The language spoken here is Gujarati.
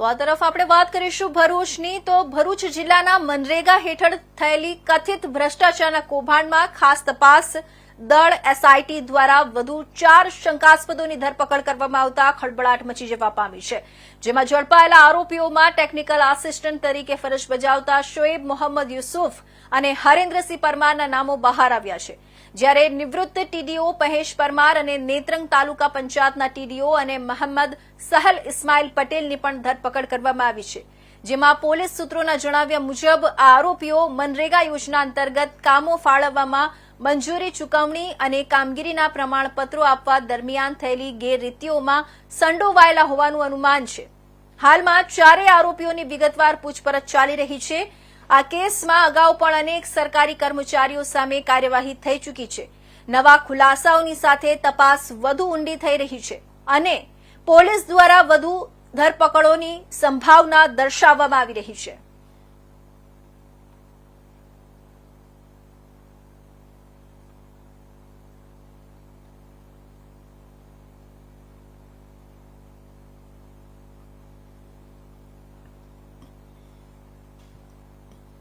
તો આ તરફ આપણે વાત કરીશું ભરૂચની. તો ભરૂચ જિલ્લાના મનરેગા હેઠળ થયેલી કથિત ભ્રષ્ટાચારના કૌભાંડમાં ખાસ તપાસ દળ એસઆઈટી દ્વારા વધુ ચાર શંકાસ્પદોની ધરપકડ કરવામાં આવતા ખળબળાટ મચી જવા પામી છે, જેમાં ઝડપાયેલા આરોપીઓમાં ટેકનિકલ આસિસ્ટન્ટ તરીકે ફરજ બજાવતા શોએબ મોહમ્મદ યુસુફ અને હરેન્દ્રસિંહ પરમારના નામો બહાર આવ્યા છે. જ્યારે નિવૃત્ત ટીડીઓ મહેશ પરમાર અને નેત્રંગ તાલુકા પંચાયતના ટીડીઓ અને મહંમદ સહલ ઇસ્માઇલ પટેલની પણ ધરપકડ કરવામાં આવી છે, જેમાં પોલીસ સૂત્રોના જણાવ્યા મુજબ આ આરોપીઓ મનરેગા યોજના અંતર્ગત કામો ફાળવવામાં મંજૂરી, ચૂકવણી અને કામગીરીના પ્રમાણપત્રો આપવા દરમિયાન થયેલી ગેરરીતિઓમાં સંડોવાયેલા હોવાનું અનુમાન છે. હાલમાં ચારેય આરોપીઓની વિગતવાર પૂછપરછ ચાલી રહી છે. આ કેસમાં અગાઉ પણ અનેક સરકારી કર્મચારીઓ સામે કાર્યવાહી થઈ ચૂકી છે. નવા ખુલાસાઓની સાથે તપાસ વધુ ઊંડી થઈ રહી છે અને પોલીસ દ્વારા વધુ ધરપકડોની સંભાવના દર્શાવવામાં આવી રહી છે.